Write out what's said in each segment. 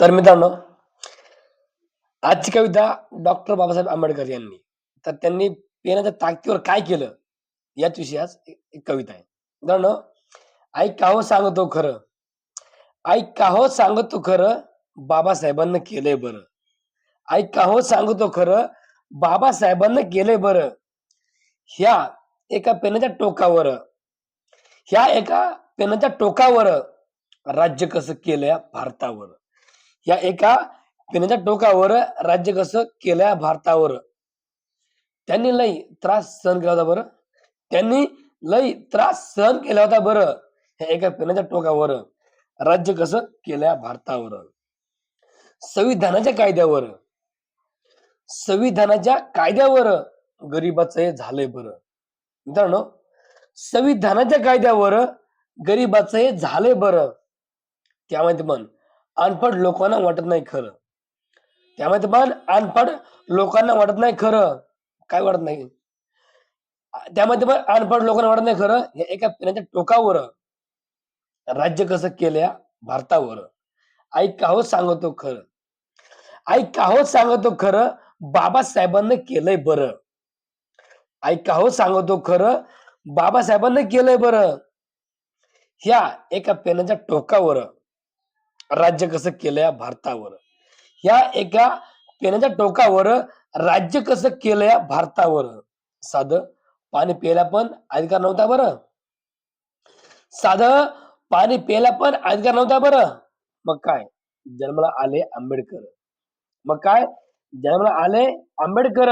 तर मित्रांनो आजची कविता डॉक्टर बाबासाहेब आंबेडकर यांनी. तर त्यांनी पेनाच्या ताकदीवर काय केलं याच विषयी आज एक कविता आहे. मित्रांनो आई काहो सांगतो खरं आई काहो सांगतो खरं बाबासाहेबांना केलंय बरं. आई काहो सांगतो खरं बाबासाहेबांना केलंय बरं. ह्या एका पेनाच्या टोकावर ह्या एका पेनाच्या टोकावर राज्य कसं केलंय भारतावर. या एका पिण्याच्या टोकावर राज्य कसं केलंय भारतावर? त्यांनी लई त्रास सहन केला होता बरं. त्यांनी लई त्रास सहन केला होता बरं. ह्या एका पिण्याच्या टोकावर राज्य कसं केलंय भारतावर? संविधानाच्या कायद्यावर. संविधानाच्या कायद्यावर गरीबाचं हे झालंय बरं. मित्रांनो संविधानाच्या कायद्यावर गरीबाचं हे झालंय बरं. त्यामध्ये पण अनपड लोकांना वाटत नाही खरं. त्यामध्ये पण अनपड लोकांना वाटत नाही खरं. काय वाटत नाही? त्यामध्ये पण अनपड लोकांना वाटत नाही खरं. हे एका पेनाच्या टोकावर. राज्य कसं केल्या? भारतावर. आई काहो सांगतो खरं. आई काहो सांगतो खरं? बाबासाहेबांना केलंय बरं. आई काहो सांगतो खरं? बाबासाहेबांना केलंय बरं. ह्या एका पेनाच्या टोकावर. राज्य कसं केलंय भारतावर? ह्या एका पेनाच्या टोकावर राज्य कसं केलंय भारतावर? साध पाणी प्यायला पण अधिकार नव्हता बरं. साध पाणी प्यायला पण अधिकार नव्हता बरं. मग काय? जन्माला आले आंबेडकर. मग काय? जन्माला आले आंबेडकर.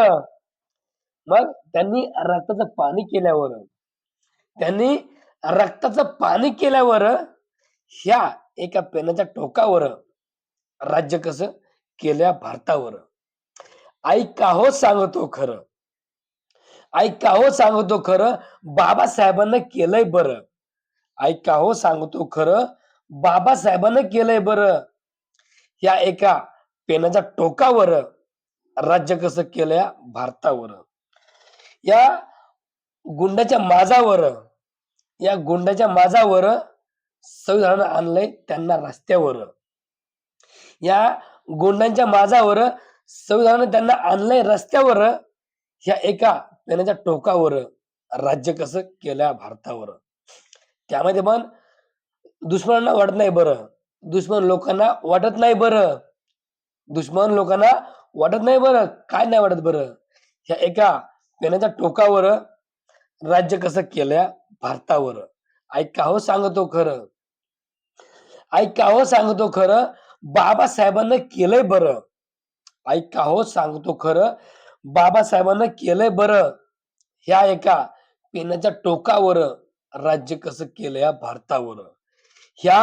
मग त्यांनी रक्ताचं पाणी केल्यावर त्यांनी रक्ताचं पाणी केल्यावर ह्या एका पेनाच्या टोकावर राज्य कसं? केल्या भारतावर. आई काहो सांगतो खरं? आई काहो सांगतो खरं? बाबासाहेबांना केलंय बरं. आई काहो सांगतो खरं? बाबासाहेबांना केलंय बरं. या एका पेनाच्या टोकावर राज्य कसं केलंय? भारतावर. या गुंडाच्या माझावर या गुंडाच्या माझावर संविधानानं आणलंय त्यांना रस्त्यावर. या गोंडांच्या माझावर संविधानानं त्यांना आणलंय रस्त्यावर ह्या एका पेनाच्या टोकावर राज्य कसं केलं भारतावर. त्यामध्ये पण दुश्मनांना वाटत नाही बरं. दुश्मन लोकांना वाटत नाही बरं. दुश्मन लोकांना वाटत नाही बरं. काय नाही वाटत बरं? ह्या एका पेनाच्या टोकावर राज्य कसं केल्या भारतावर? आई सांगतो खरं. आई सांगतो खरं बाबासाहेबांना केलंय बरं. आई सांगतो खरं बाबासाहेबांना केलंय बरं. ह्या एका पेनाच्या टोकावर राज्य कसं केलंय भारतावर. ह्या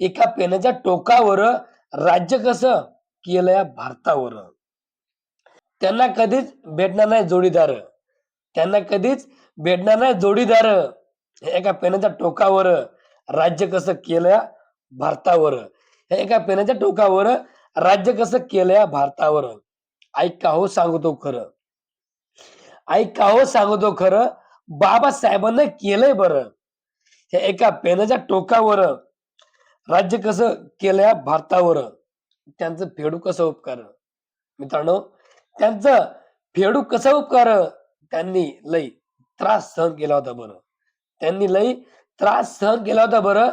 एका पेनाच्या टोकावर राज्य कसं केलंय भारतावर. त्यांना कधीच भेटणार नाही जोडीदार. त्यांना कधीच भेटणार नाही जोडीदार. एका पेनाच्या टोकावर राज्य कसं केलं भारतावर. हे एका पेनाच्या टोकावर राज्य कसं केलंय? भारतावर. आई काहो सांगतो खरं. आई काहो सांगतो खरं. बाबासाहेबांना केलंय बरं. हे एका पेनाच्या टोकावर राज्य कसं केलंय? भारतावर. त्यांचं फेडू कसं उपकार? मित्रांनो त्यांचं फेडू कसं उपकार? त्यांनी लई त्रास सहन केला होता बरं. त्यांनी लई त्रास सहन केला होता बरं.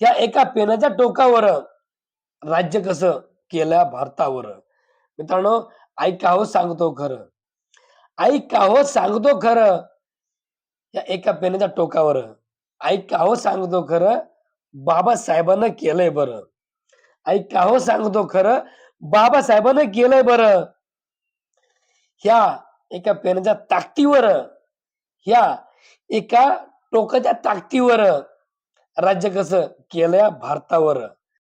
ह्या एका पेनाच्या टोकावर राज्य कसं केलं भारतावर. मित्रांनो आई काहो सांगतो खरं. आई काहो सांगतो खरं. या एका पेनाच्या टोकावर. आई काहो सांगतो खरं. बाबासाहेबांना केलंय बरं. आई काहो सांगतो खरं. बाबासाहेबांना केलंय बरं. ह्या एका पेनाच्या ताकदीवर ह्या एका टोकाच्या ताकदीवर. राज्य कसं? केलंय भारतावर.